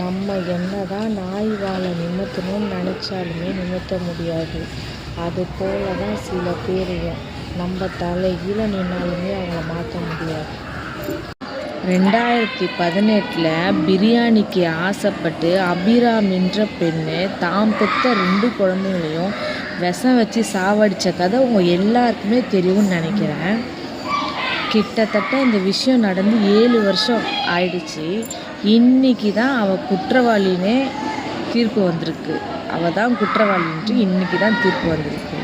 நம்ம என்ன தான் நாய் வாலை நிமித்தணும்னு நினச்சாலுமே நிமித்த முடியாது. அது போல தான் சில பேரையும் நம்ம தலைகீழ நின்னாலுமே அவங்கள மாற்ற முடியாது. ரெண்டாயிரத்தி பதினெட்டில் பிரியாணிக்கு ஆசைப்பட்டு அபிராமின்ற பெண்ணு தாம் பெற்ற ரெண்டு குழந்தைங்களையும் விஷம் வச்சு சாவடித்த கதை உங்கள் எல்லாருக்குமே தெரியும்னு நினைக்கிறேன். கிட்டத்தட்ட இந்த விஷயம் நடந்து ஏழு வருஷம் ஆயிடுச்சு. இன்னைக்கு தான் அவள் குற்றவாளினே தீர்ப்பு வந்திருக்கு. அவள் தான் குற்றவாளின்ட்டு இன்னைக்கு தான் தீர்ப்பு வந்திருக்கு.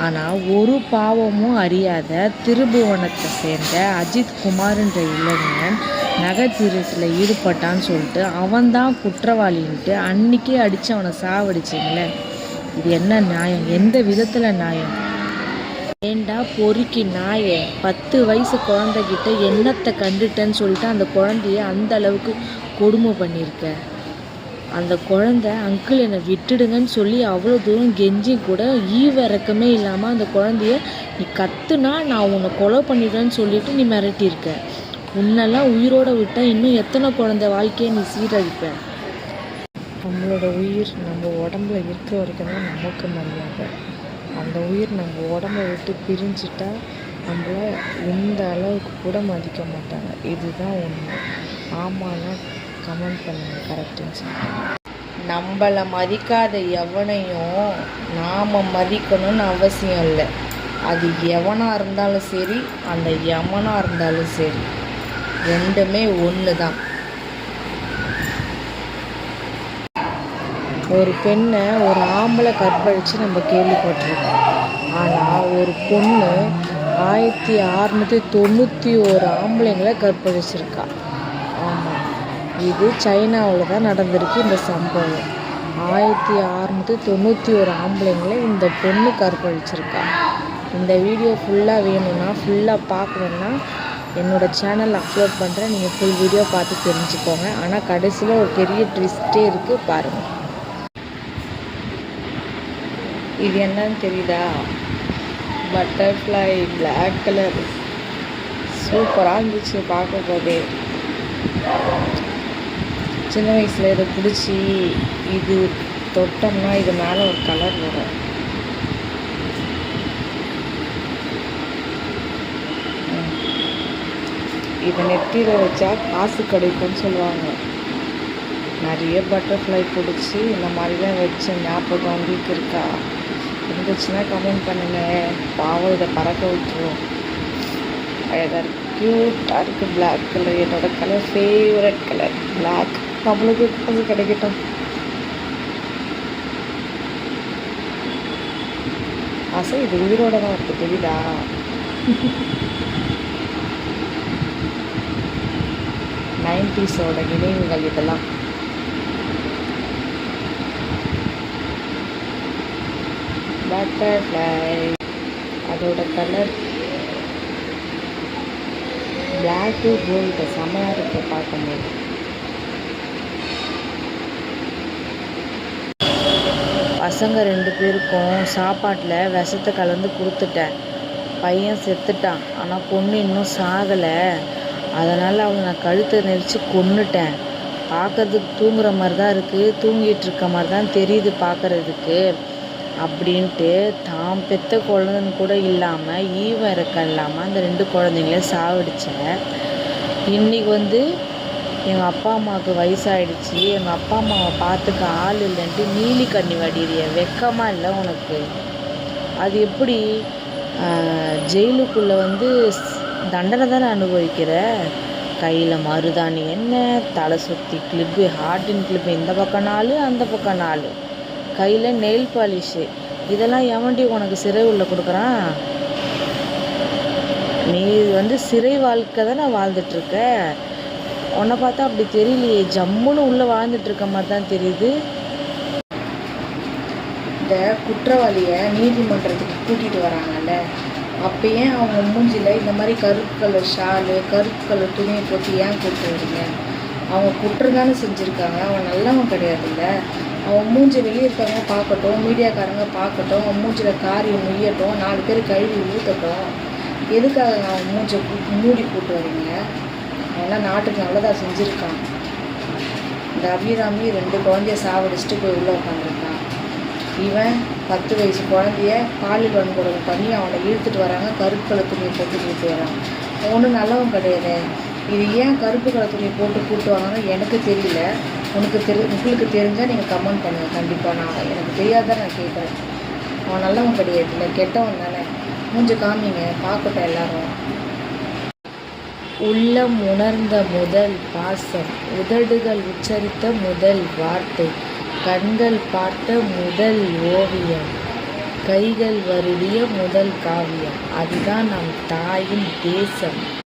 ஆனால் ஒரு பாவமும் அறியாத திருபுவனத்தை சேர்ந்த அஜித் குமார்ன்ற இளைஞன் நகை திருட்டில் ஈடுபட்டான்னு சொல்லிட்டு அவன்தான் குற்றவாளின்ட்டு அன்னைக்கே அடித்து அவனை சாவடிச்சிங்களே இது என்ன நியாயம்? எந்த விதத்தில் நியாயம்? ஏண்டா பொறுக்கி நாயே? பத்து வயசு குழந்தைகிட்ட என்னத்தை கண்டுட்டேன்னு சொல்லிட்டு அந்த குழந்தைய அந்த அளவுக்கு கொடுமை பண்ணியிருக்க. அந்த குழந்த அங்கிள் என்னை விட்டுடுங்கன்னு சொல்லி அவ்வளோ தூரம் கெஞ்சி கூட ஈவிறக்கமே இல்லாமல் அந்த குழந்தைய நீ கத்துனா நான் உன்னை கொலை பண்ணிடுவேன்னு சொல்லிட்டு நீ மிரட்டியிருக்க. உன்னெல்லாம் உயிரோட விட்டால் இன்னும் எத்தனை குழந்தை வாழ்க்கையை நீ சீரழிப்ப? நம்மளோட உயிர் நம்ம உடம்புல இருக்கிற வரைக்கும் தான் நமக்கு மரியாதை. அந்த உயிர் நம்ம உடம்ப விட்டு பிரிஞ்சிட்டா நம்மள இந்த அளவுக்கு கூட மதிக்க மாட்டாங்க. இதுதான் உண்மை. ஆமான்னா கமெண்ட் பண்ணுங்கள் கரெக்டுன்னு சொல்லுங்கள் நம்மளை மதிக்காத எவனையும் நாம் மதிக்கணும்னு அவசியம் இல்லை. அது எவனாக இருந்தாலும் சரி அந்த யமனாக இருந்தாலும் சரி ரெண்டுமே ஒன்று தான் ஒரு பெண்ணை ஒரு ஆம்பளை கற்பழித்து நம்ம கேள்விப்பட்டிருக்கோம். ஆனால் ஒரு பொண்ணு ஆயிரத்தி அறநூற்றி தொண்ணூற்றி ஒரு ஆம்பளைங்களை கற்பழிச்சிருக்கா. ஆமாம் இது சைனாவில் தான் நடந்திருக்கு இந்த சம்பவம். ஆயிரத்தி அறநூற்றி தொண்ணூற்றி ஒரு ஆம்பளைங்களை இந்த பொண்ணு கற்பழிச்சிருக்கா. இந்த வீடியோ ஃபுல்லாக வேணும்னா ஃபுல்லாக பார்க்கணுன்னா என்னோடய சேனல் அப்லோட் பண்ணுறேன் நீங்கள் ஃபுல் வீடியோ பார்த்து தெரிஞ்சுக்கோங்க. ஆனால் கடைசியில் ஒரு பெரிய ட்விஸ்ட்டே இருக்குது பாருங்கள் இது என்னன்னு தெரியுதா? பட்டர்ஃப்ளை பிளாக் கலர் சூப்பராக இருந்துச்சு பார்க்க போதே. சின்ன வயசில் இதை பிடிச்சி இது தொட்டோம்னா இது மேலே ஒரு கலர் வரும். இதை நெத்தியில் வச்சா காசு கிடைக்கும்னு சொல்லுவாங்க. நிறைய பட்டர்ஃப்ளை பிடிச்சி இந்த மாதிரி தான் வச்ச ஞாபகம் உங்களுக்கு இருக்கா? இருந்துச்சுன்னா கமெண்ட் பண்ணுங்கள் பாவம் இதை பறக்க விட்டுரும். அழகாக இருக்குது க்யூட்டாக இருக்குது பிளாக் கலர் என்னோடய கலர் ஃபேவரட் கலர் பிளாக் நம்மளுக்கு அது கிடைக்கட்டும். ஆசை இது உயிரோட தான் இருக்குது தெரியுதா? நைன்டிஸோட நினைவுகள் இதெல்லாம். பட்டர்ஃப்ளை அதோட கலர் பிளாக்கு கோல்டு செம்மையாக இருக்கு பார்க்கும்போது. பசங்க ரெண்டு பேருக்கும் சாப்பாட்டில் விஷத்தை கலந்து கொடுத்துட்டேன். பையன் செத்துட்டான். ஆனால் பொண்ணு இன்னும் சாகலை. அதனால் அவங்க நான் கழுத்தை நெரிச்சு கொன்னுட்டேன். பார்க்கறதுக்கு தூங்குற மாதிரி தான் இருக்குது தூங்கிட்டு இருக்க மாதிரி தான் தெரியுது பார்க்கறதுக்கு. அப்படின்ட்டு தாம் பெற்ற குழந்தைன்னு கூட இல்லாமல் ஈவம் இறக்கம் இல்லாமல் அந்த ரெண்டு குழந்தைங்களையும் சாவடித்தேன் இன்றைக்கி வந்து எங்கள் அப்பா அம்மாவுக்கு வயசாயிடுச்சு. எங்கள் அப்பா அம்மாவை பார்த்துக்க ஆள் இல்லைன்ட்டு நீலி கண்ணி வடிறிய வெக்கமாக இல்லை உனக்கு. அது எப்படி? ஜெயிலுக்குள்ளே வந்து தண்டனை தானே அனுபவிக்கிற? கையில் மருதாணி என்ன? தலை சுற்றி கிளிப்பு ஹார்டின் கிளிப்பு இந்த பக்கம் நாலு அந்த பக்கம் நாலு. கையில் நெயில் பாலிஷு இதெல்லாம் எவன்டி உனக்கு சிறை உள்ள கொடுக்குறான். நீ வந்து சிறை வாழ்க்கை தானே வாழ்ந்துட்டுருக்க உன்னை பார்த்தா அப்படி தெரியலையே. ஜம்முன்னு உள்ளே வாழ்ந்துட்டுருக்க மாதிரி தான் தெரியுது. இந்த குற்றவாளியை நீதிமன்றத்துக்கு கூட்டிகிட்டு வராங்கல்ல. அப்போ ஏன் அவங்க மூஞ்சியில் இந்த மாதிரி கருப்பு கலர் ஷாலு கருப்பு கலர் துணியை போட்டு ஏன் கூப்பிட்டு வரீங்க? அவங்க குற்றம் தானே செஞ்சுருக்காங்க. அவன் நல்லவன் கிடையாதுல்ல. அவன் மூஞ்சி வெளியே இருக்கவங்க பார்க்கட்டும் மீடியாக்காரங்க பார்க்கட்டும் அவன் மூஞ்சில் காரியம் முய்யட்டும் நாலு பேர் கழுவி ஊற்றட்டும் எதுக்காக அவன் மூஞ்சை மூடி போட்டு வரீங்க அவன்லாம் நாட்டுக்கு நல்லதாக செஞ்சுருக்கான். இந்த அபிராமி ரெண்டு குழந்தைய சாவடிச்சுட்டு போய் உள்ளே உட்காந்துருக்கான் இவன் பத்து வயசு குழந்தைய பாலியல் வன்கொடுமை பண்ணி அவனை இழுத்துட்டு வராங்க கருப்பு கலர் துணியை போட்டு கூப்பிட்டு வரான். ஒன்றும் நல்லவன் கிடையாது. இது ஏன் கருப்பு கலர் துணியை போட்டு கூப்பிட்டு வாங்கன்னு எனக்கு தெரியல. உனக்கு தெரி உங்களுக்கு தெரிஞ்சால் நீங்கள் கமெண்ட் பண்ணுங்கள் கண்டிப்பாக நான் எனக்கு தெரியாத நான் கேட்குறேன் அவன் நல்லவன் கிடையாது. இல்லை கெட்டவன் தானே. மூஞ்சு காமிங்க. பார்க்கட்டும் எல்லாரும். உள்ளம் உணர்ந்த முதல் பாசம் உதடுகள் உச்சரித்த முதல் வார்த்தை கண்கள் பார்த்த முதல் ஓவியம் கைகள் வருடிய முதல் காவியம். அதுதான் நம் தாயின் தேசம்.